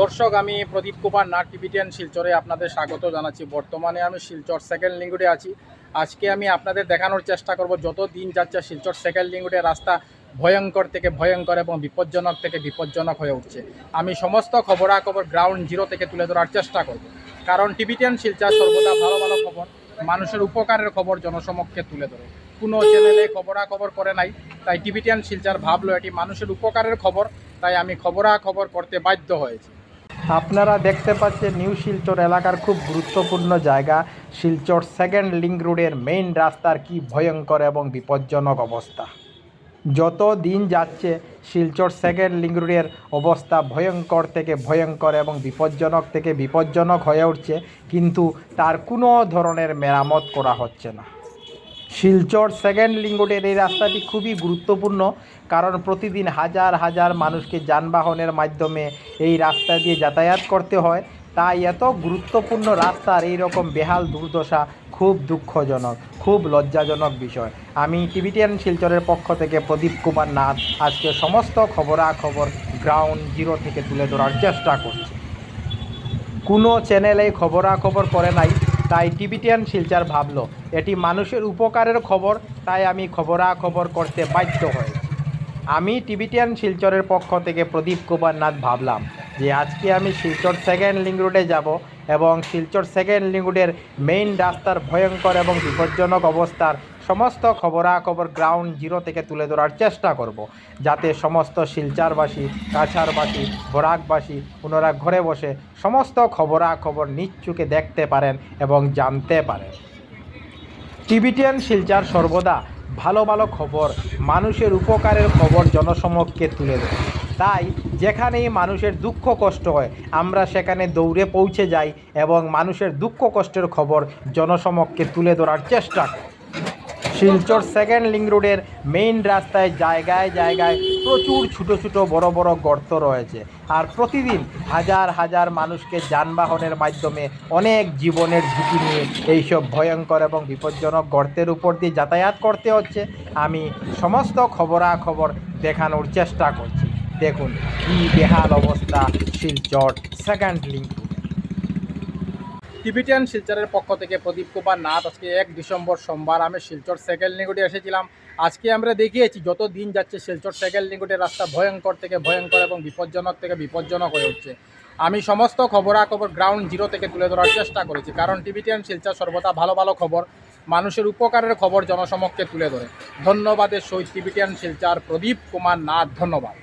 দর্শক, আমি প্রদীপ কুমার, নাট টিভিটিয়ান শিলচরে আপনাদের স্বাগত জানাচ্ছি। বর্তমানে আমি শিলচর সেকেন্ড লিঙ্গুডে আছি। আজকে আমি আপনাদের দেখানোর চেষ্টা করব যত দিন যাচ্ছে শিলচর সেকেন্ড লিঙ্গুডের রাস্তা ভয়ঙ্কর থেকে ভয়ঙ্কর এবং বিপজ্জনক থেকে বিপজ্জনক হয়ে উঠছে। আমি সমস্ত খবরাখবর গ্রাউন্ড জিরো থেকে তুলে ধরার চেষ্টা করব। কারণ টিভিটিয়ান শিলচর সর্বদা ভালো ভালো খবর। মানুষের উপকারের খবর জনসমক্ষে তুলে ধরে। কোনো চ্যানেলে খবরাখবর করে নাই, তাই টিভিটিয়ান শিলচর ভাবলো এটি মানুষের উপকারের খবর, তাই আমি খবরাখবর করতে বাধ্য হয়েছি। আপনারা দেখতে পাচ্ছেন নিউ শিলচর এলাকার খুব গুরুত্বপূর্ণ জায়গা। শিলচর সেকেন্ড লিঙ্ক রোডের মেইন রাস্তার কি ভয়ঙ্কর এবং বিপজ্জনক অবস্থা? যত দিন যাচ্ছে, শিলচর সেকেন্ড লিঙ্ক রোডের অবস্থা ভয়ঙ্কর থেকে ভয়ঙ্কর এবং বিপজ্জনক থেকে বিপজ্জনক হয়ে উঠছে। কিন্তু তার কোনো ধরনের মেরামত করা হচ্ছে না। শিলচর সেকেন্ড লিঙ্গোটের এই রাস্তাটি খুবই গুরুত্বপূর্ণ, কারণ প্রতিদিন হাজার হাজার মানুষকে যানবাহনের মাধ্যমে এই রাস্তা দিয়ে যাতায়াত করতে হয়। তাই এত গুরুত্বপূর্ণ রাস্তার এই রকম বেহাল দুর্দশা খুব দুঃখজনক, খুব লজ্জাজনক বিষয়। আমি টিভিটিয়ান শিলচরের পক্ষ থেকে প্রদীপ কুমার নাথ আজকে সমস্ত খবরাখবর গ্রাউন্ড জিরো থেকে তুলে ধরার চেষ্টা করছি। কোনো চ্যানেলে খবরাখবর করে নাই তাই টিবিটিয়ান শিলচার ভাবল, এটি মানুষের উপকারের খবর, তাই আমি খবরাখবর করতে বাধ্য হয়েছি। আমি টিবিটিয়ান শিলচরের পক্ষ থেকে প্রদীপ কুমার নাথ ভাবলাম যে আজকে আমি শিলচর সেকেন্ড লিঙ্ক রোডে যাব এবং শিলচর সেকেন্ড লিঙ্ক রোডের মেইন রাস্তার ভয়ঙ্কর এবং বিপজ্জনক অবস্থার সমস্ত খবরাখবর গ্রাউন্ড জিরো থেকে তুলে ধরার চেষ্টা করব। যাতে সমস্ত শিলচারবাসী কাছারবাসী বরাকবাসী ওনারা ঘরে বসে সমস্ত খবরাখবর নিচ্ছুকে দেখতে পারেন এবং জানতে পারেন। টিভিটিয়ান শিলচার সর্বদা ভালো ভালো খবর, মানুষের উপকারের খবর জনসমক্ষে তুলে দেয় তাই যেখানেই মানুষের দুঃখ কষ্ট হয়, আমরা সেখানে দৌড়ে পৌঁছে যাই এবং মানুষের দুঃখ কষ্টের খবর জনসমক্ষে তুলে ধরার চেষ্টা করি। শিলচর সেকেন্ড লিঙ্ক রোডের মেইন রাস্তায় জায়গায় জায়গায় প্রচুর ছোটো ছোটো বড় বড় গর্ত রয়েছে। আর প্রতিদিন হাজার হাজার মানুষকে যানবাহনের মাধ্যমে অনেক জীবনের ঝুঁকি নিয়ে এইসব ভয়ঙ্কর এবং বিপজ্জনক গর্তের উপর দিয়ে যাতায়াত করতে হচ্ছে। আমি সমস্ত খবরাখবর দেখানোর চেষ্টা করছি। দেখুন কী বেহাল অবস্থা শিলচর সেকেন্ড লিঙ্ক রোড টিভিটিয়ান শিলচরের পক্ষ থেকে প্রদীপ কুমার নাথ। আজকে এক ডিসেম্বর সোমবার আমি শিলচর সেকেন্ড লিঙ্গুটে এসেছিলাম। আজকে আমরা দেখিয়েছি, যত দিন যাচ্ছে শিলচর সেকেন্ড লিঙ্গুটের রাস্তা ভয়ঙ্কর থেকে ভয়ঙ্কর এবং বিপজ্জনক থেকে বিপজ্জনক হয়ে উঠছে। আমি সমস্ত খবরাখবর গ্রাউন্ড জিরো থেকে তুলে ধরার চেষ্টা করেছি, কারণ টিভিটিয়ান শিলচর সর্বদা ভালো ভালো খবর, মানুষের উপকারের খবর জনসমক্ষে তুলে ধরে। ধন্যবাদের সহিত টিভিটিয়ান শিলচর প্রদীপ কুমার নাথ, ধন্যবাদ।